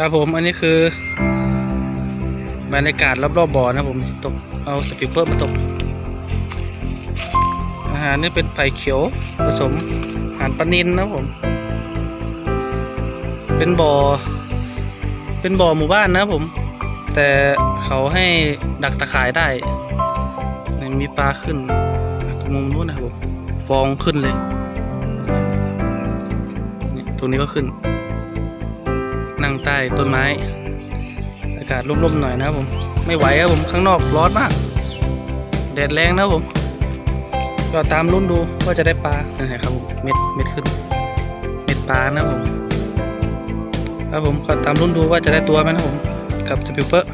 ครับผมอันนี้คือบรรยากาศรอบๆบบ่อนะผมตกเอาสปีกเปอร์มาตก อาหารนี่เป็นไผ่เขียวผสมอาหารปลานินนะผม เป็นบ่อ เป็นบ่อหมู่บ้านนะผม แต่เขาให้ดักตะข่ายได้มีปลาขึ้นมุมนู้นนะครับผมฟองขึ้นเลย ตรงนี้ก็ขึ้น นั่งใต้ต้นไม้ อากาศร่มๆหน่อยนะครับผม ไม่ไหวครับผมข้างนอกร้อนมาก แดดแรงนะครับผม ก็ตามรุ่นดูว่าจะได้ปลานั่นไหมครับผมเม็ดเม็ดขึ้น เม็ดปลานะครับผม ครับผมก็ตามรุ่นดูว่าจะได้ตัวไหมนะครับผม กับสปิลเปอร์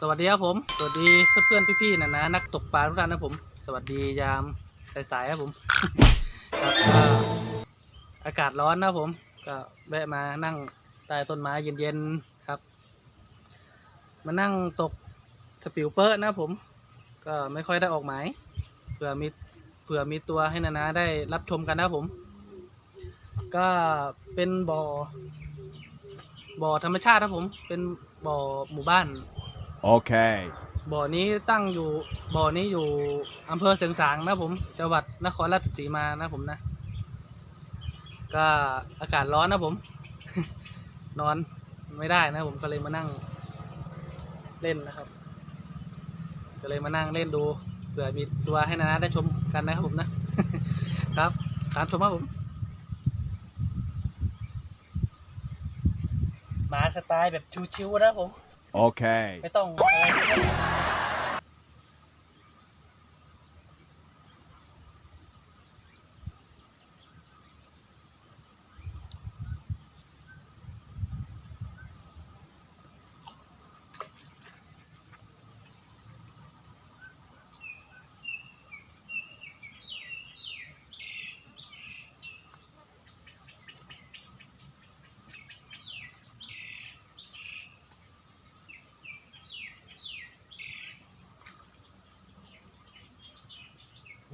สวัสดีครับผม สวัสดีเพื่อนๆพี่ๆนะนะนักตกปลาทุกท่านนะผม สวัสดียามสายๆครับผมครับก็อากาศร้อนนะผม ก็แวะมานั่งใต้ต้นไม้เย็นๆครับ มานั่งตกสปิลเปอร์นะผม ก็ไม่ค่อยได้ออกหมายเผื่อมีเผื่อมีตัวให้นานาได้รับชมกันนะผม ก็เป็นบ่อบ่อธรรมชาติครับผม เป็นบ่อหมู่บ้าน Okay. บ่อนี้ตั้งอยู่บ่อนี้อยู่อำเภอเสียงสางนะผมจังหวัดนครราชสีมานะผมนะ ก็อากาศร้อนนะผม นอนไม่ได้นะผมก็เลยมานั่งเล่นนะครับ ก็เลยมานั่งเล่นดูเผื่อมีตัวให้นานาได้ชมกันนะครับผมนะ ครับตามชมครับผมมาสไตล์แบบชิวๆนะผม Okay. ไม่ต้องอะไร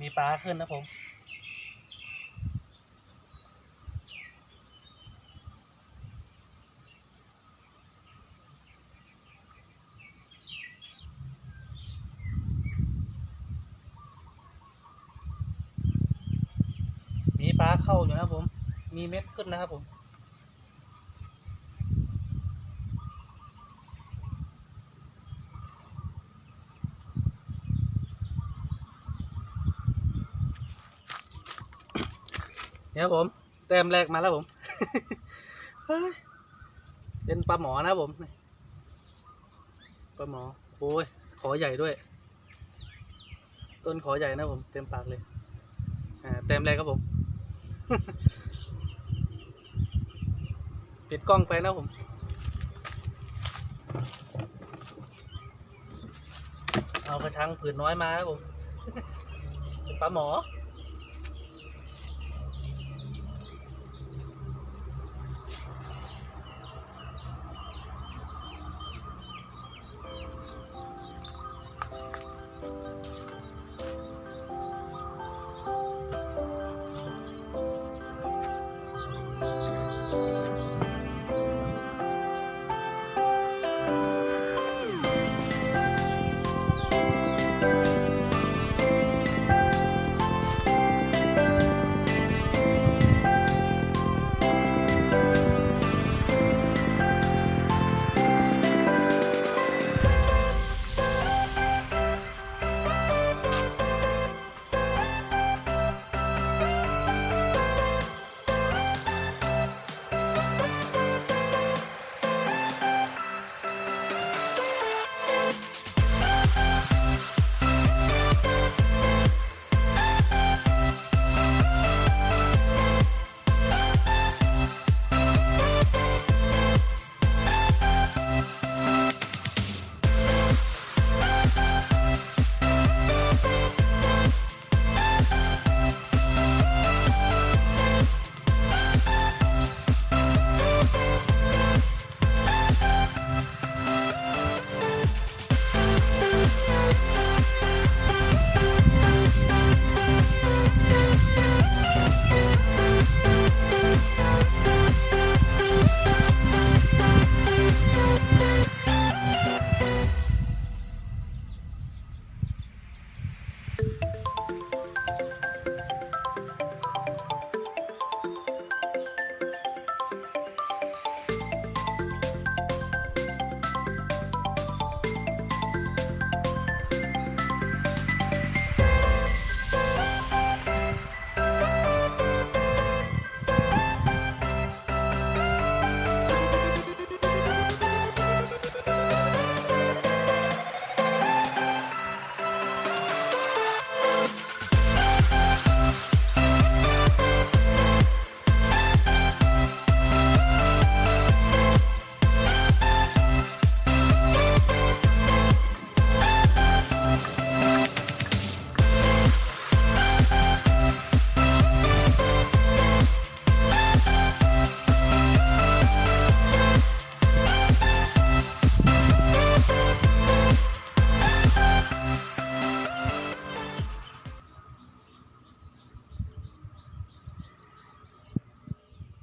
มีปลาขึ้นนะผม มีปลาเข้าอยู่นะผม มีเม็ดขึ้นนะครับผม เนี่ยผมแต้มแรกมาแล้วผมเป็นปลาหมอนะผมปลาหมอโอ้ยขอใหญ่ด้วย ต้นขอใหญ่นะผม เต็มปากเลยอ่าแต้มแรกครับผมปิดกล้องไปนะผมเอากระชังผืนน้อยมาครับผมเป็นปลาหมอ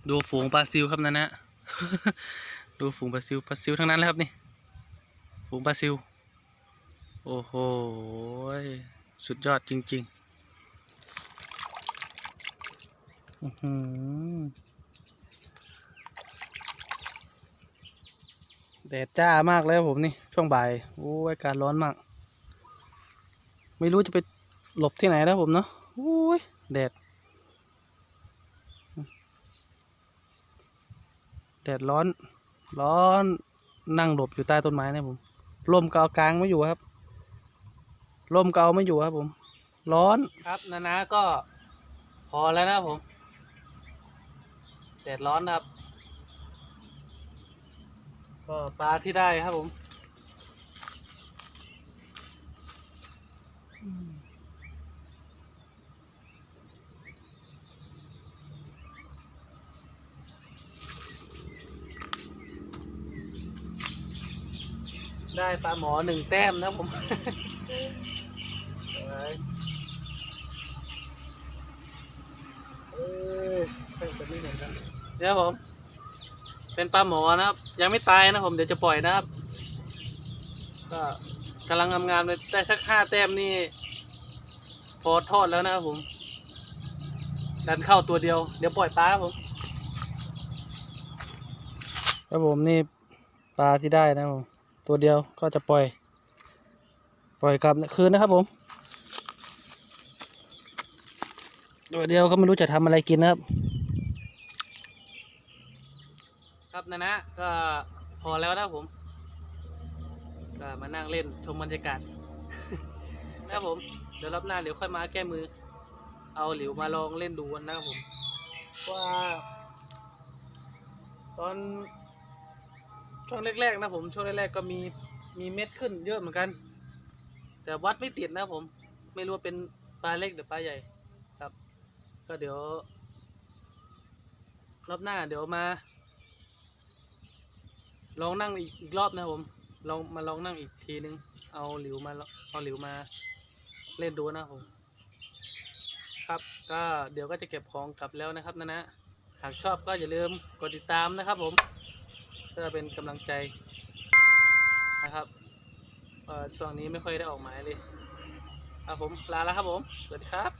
ดูฝูงปลาซิวครับนะนนะดูฝูงปลาซิวปลาซิวทั้งนั้นเลยครับนี่ฝูงปลาซิว โอ้โห สุดยอดจริงๆอือหือแดดจ้ามากเลยครับผมนี่ ช่วงบ่าย โอ้ยอากาศร้อนมาก ไม่รู้จะไปหลบที่ไหนแล้วผมเนาะโอ้ยแดด แดดร้อน ร้อนนั่งหลบอยู่ใต้ต้นไม้เนะผมลมกเอากลางไม่อยู่ครับลมเกาไม่อยู่ครับผม ร้อนครับนานาก็พอแล้วนะผมแดดร้อนครับ ก็ปลาที่ได้ครับผม ได้ปลาหมอหนึ่งแต้มนะผม เอ้ยเอ้ยเพิ่งจะไม่เห็นกันเดี๋ยวผม เป็นปลาหมอนะครับ ยังไม่ตายนะผม เดี๋ยวจะปล่อยนะครับ ก็กำลังงามๆเลยได้สักห้าแต้มนี่ พอทอดแล้วนะครับผม ดันเข้าตัวเดียว เดี๋ยวปล่อยปลาครับผมครับผมนี่ปลาที่ได้นะครับผม ตัวเดียวก็จะปล่อย ปล่อยกลับคืนนะครับผม ตัวเดียวก็ไม่รู้จะทำอะไรกินนะครับ ครับนะนะก็พอแล้วนะผม ก็มานั่งเล่นชมบรรยากาศ นะครับผม เดี๋ยวรอบหน้าเดี๋ยวค่อยมาแก้มือ เอาหลิวมาลองเล่นดูนะครับผมว่าตอน ช่วงแรกๆนะผมช่วงแรกๆก็มีมีเม็ดขึ้นเยอะเหมือนกัน แต่วัดไม่ติดนะผม ไม่รู้ว่าเป็นปลาเล็กหรือปลาใหญ่ครับ ก็เดี๋ยว รอบหน้าเดี๋ยวมา ลองนั่งอีกอีกรอบนะผมลองมาลองนั่งอีกทีนึง เอาหลิวมาเอาหลิวมาเล่นดูนะผม ครับก็เดี๋ยวก็จะเก็บของกลับแล้วนะครับนะนะหากชอบก็อย่าลืมกดติดตามนะครับผม พื่อเป็นกำลังใจนะครับช่วงนี้ไม่ค่อยได้ออกหมายเลยครับผมลาแล้วครับผม สวัสดีครับ